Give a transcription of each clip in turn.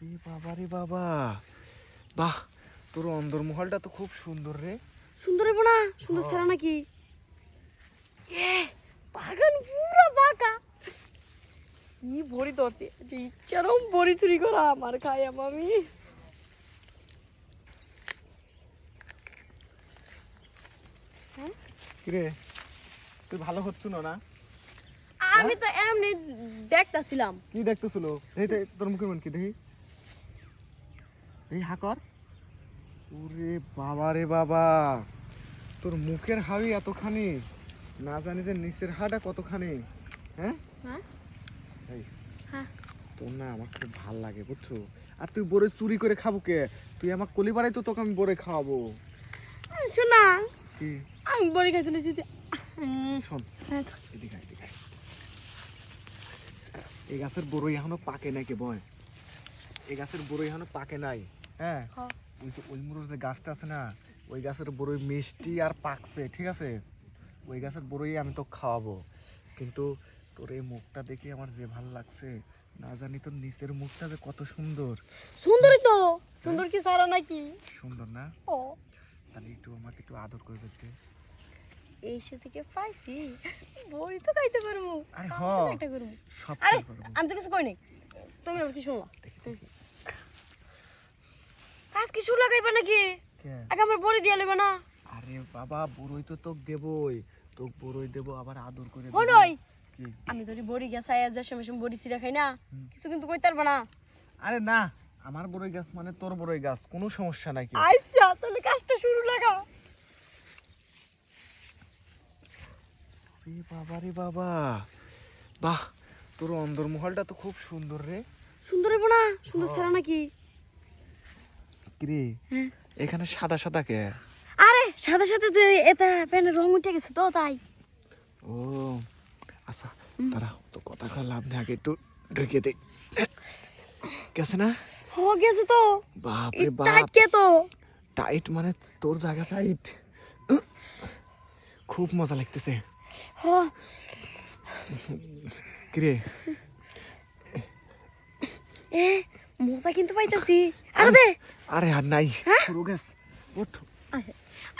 রে বাবা রে বাবা। বাহ তোর অন্দরমহলটা তো খুব সুন্দর রে। সুন্দর হইব না? সুন্দর ছাড়া নাকি? এ বাগান পুরো বাঁকা ই বড়ি ধরছে? যে ইচ্ছারম বড়ি চুরি করা আমার খাই আমি কিরে তুই ভালো হচ্ছ না? না আমি তো এমনি দেখতাছিলাম। কি দেখতেছিল? এই তোর মুখে মন কি দেখি? এই হাকর। ওরে বাবা রে বাবা তোর মুখের হাবি এতখানি না জানি যে নিচের হাটা কতখানি হ্যাঁ? হ্যাঁ? এই হ্যাঁ। তোর না আমার খুব ভালো লাগে বুঝছ? আর তুই বড়ে চুরি করে খাব কে? তুই আমার কলিবারাই তো তোকে আমি বড়ে খাওয়াবো। শোনা কি? আমি বড়ি খাইছিল সেটা শোন এদিকে এদিকে এই গাছের বড়ই এখনও পাকে নাই কে বয়? এই গাছের বড়ই এখনও পাকে নাই। হ্যাঁ? হ্যাঁ। ওই যে ওই মুড়োর যে গাছটা আছে না ওই গাছের বড়ই মিষ্টি আর পাকছে ঠিক আছে? ওই গাছের বড়ই আমি তো খাওয়াবো। কিন্তু তোর এই মুখটা দেখে আমার যে ভালো লাগছে না জানি তোর নিচের মুখটা যে কত সুন্দর। সুন্দরই তো। সুন্দর কি সারা নাকি? সুন্দর না? ও। তাহলে একটু আমাকে একটু আদর করে দিতে এই সে থেকে পাইছি বড়ি তো খাইতে পারব। আরে হ। একটা করব। সব আরে আমি তো কিছু কই নাই তুমি আমার কি শুনলা। কাজ কি নাকি? আগে আমার বড়ি দিয়ে লইবা না? আরে বাবা বড়ই তো তোকে দেবই। তোকে বড়ই দেবো আবার আদর করে দেবো। হনই আমি তোর বড়ি গেছ আয়া যা সময় সময় বড়ি সিরা খাই না। কিছু কিন্তু পারবা না। আরে না আমার বড়ই গাছ মানে তোর বড়ই গাছ কোনো সমস্যা নাই কি আইসা তাহলে কাজটা শুরু লাগা। রে বাবা রে বাবা। বাহ তোর অন্দরমহলটা তো খুব সুন্দর রে। সুন্দর না? সুন্দর ছাড়া নাকি? কিরে। এখানে সাদা সাদা কে? আরে সাথে সাথে তো এটা প্যানের রং উঠে গেছে তো তাই। ও আচ্ছা তারা তো কথা কর লাভ নেই আগে একটু ঢুকে দে। গেছে না? হ গেছে তো। বাপ রে বাপ। টাইট কে তো? টাইট মানে তোর জায়গা টাইট খুব মজা লাগতেছে। হ। কিরে? এ মজা কিন্তু পাইতাছি। আরে দে। আরে আর নাই। হ্যাঁ? পুরো গেছ। ওঠ।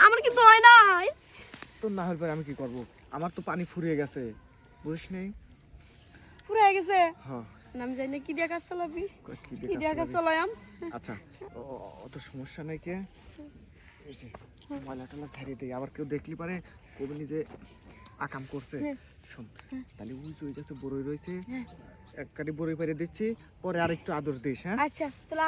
আমার কিন্তু হয় নাই? তোর না হলে পরে আমি কি করব? আমার তো পানি ফুরিয়ে গেছে। বুঝিস নেই পুরো হয়ে গেছে? হ্যাঁ। আমি জানি কি দিয়া কাজ চালাবি। কি দিয়া কাজ চালায়াম আচ্ছা অত সমস্যা নাই কে? ময়লা টলা দেই আবার কেউ দেখলি পারে? কবি নিজে আকাম করছে। হ্যাঁ। শোন তাহলে ওই যে ওই গাছে বড়ই রয়েছে। হ্যাঁ। এক কাটি বড়ই পারে দিচ্ছি। পরে আর একটু আদর দিস হ্যাঁ? আচ্ছা তাহলে